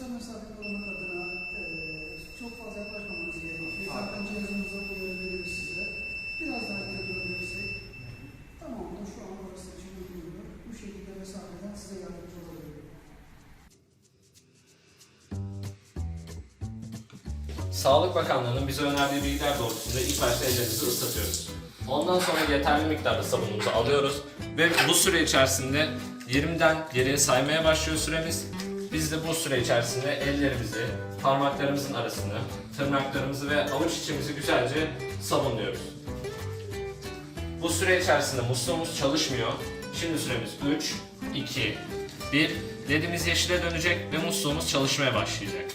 sosyal mesafe korumak adına e, çok fazla yaklaşmamamız gerekiyor. Zaten cihazımıza uyarı veriyor size. Biraz daha geri dönebilirsek tamam da şu an orası için uygun. Bu şekilde mesafeden size yardımcı olabilirim. Sağlık Bakanlığı'nın bize önerdiği bilgiler doğrultusunda ilk başta ellerimizi ıslatıyoruz. Ondan sonra yeterli miktarda sabunumuzu alıyoruz ve bu süre içerisinde 20'den geriye saymaya başlıyor süremiz. Biz de bu süre içerisinde ellerimizi, parmaklarımızın arasını, tırnaklarımızı ve avuç içimizi güzelce sabunluyoruz. Bu süre içerisinde musluğumuz çalışmıyor. Şimdi süremiz 3, 2, 1. Ledimiz yeşile dönecek ve musluğumuz çalışmaya başlayacak.